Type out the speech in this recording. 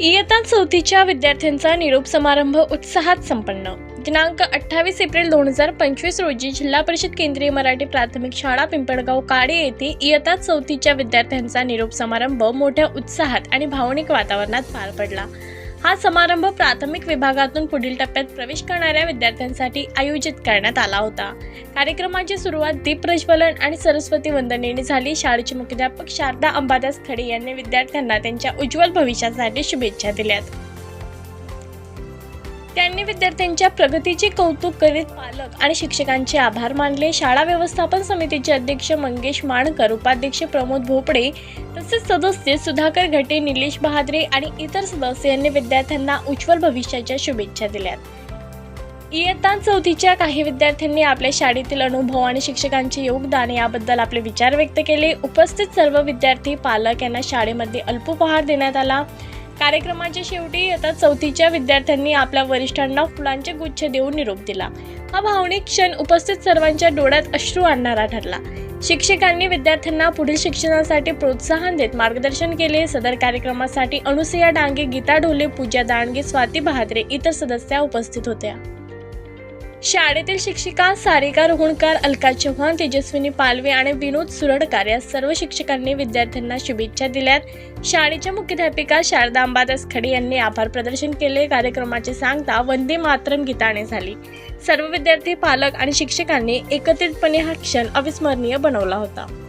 इयत्ता चौथीच्या विद्यार्थ्यांचा निरोप समारंभ उत्साहात संपन्न. दिनांक अठ्ठावीस एप्रिल दोन हजार पंचवीस रोजी जिल्हा परिषद केंद्रीय मराठी प्राथमिक शाळा पिंपळगाव काळे येथे इयत्ता चौथीच्या विद्यार्थ्यांचा निरोप समारंभ मोठ्या उत्साहात आणि भावनिक वातावरणात पार पडला. हा समारंभ प्राथमिक विभागातून पुढील टप्प्यात प्रवेश करणाऱ्या विद्यार्थ्यांसाठी आयोजित करण्यात आला होता. कार्यक्रमाची सुरुवात दीप प्रज्वलन आणि सरस्वती वंदनेने झाली. शाळेचे मुख्याध्यापक शारदा अंबादास खडे यांनी विद्यार्थ्यांना त्यांच्या उज्ज्वल भविष्यासाठी शुभेच्छा दिल्यात. त्यांनी विद्यार्थ्यांच्या प्रगतीचे कौतुक करीत पालक आणि शिक्षकांचे आभार मानले. शाळा व्यवस्थापन समितीचे अध्यक्ष मंगेश माणकर उपाध्यक्ष प्रमोद भोपडे तसेच सदस्य सुधाकर घटे निलेश बहादरे आणि इतर सदस्य यांनी विद्यार्थ्यांना उज्ज्वल भविष्याच्या शुभेच्छा दिल्यात. इयत्ता चौथीच्या काही विद्यार्थ्यांनी आपल्या शाळेतील अनुभव आणि शिक्षकांचे योगदान याबद्दल आपले विचार व्यक्त केले. उपस्थित सर्व विद्यार्थी पालक यांना शाळेमध्ये अल्पोपहार देण्यात आला. कार्यक्रमाच्या शेवटी आता चौथीच्या विद्यार्थ्यांनी आपल्या वरिष्ठांना फुलांचे गुच्छ देऊन निरोप दिला. हा भावनिक क्षण उपस्थित सर्वांच्या डोळ्यात अश्रू आणणारा ठरला. शिक्षकांनी विद्यार्थ्यांना पुढील शिक्षणासाठी प्रोत्साहन देत मार्गदर्शन केले. सदर कार्यक्रमासाठी अनुसया डांगे गीता ढोले पूजा दांडगे स्वाती बहादरे इतर सदस्या उपस्थित होत्या. शाळेतील शिक्षिका सारिका रोहणकर अलका चव्हाण तेजस्विनी पालवे आणि विनोद सुरडकार या सर्व शिक्षकांनी विद्यार्थ्यांना शुभेच्छा दिल्यात. शाळेच्या मुख्याध्यापिका शारदा अंबादास खडे यांनी आभार प्रदर्शन केले. कार्यक्रमाचे सांगता वंदे मातरम गीताने झाली. सर्व विद्यार्थी पालक आणि शिक्षकांनी एकत्रितपणे हा क्षण अविस्मरणीय बनवला होता.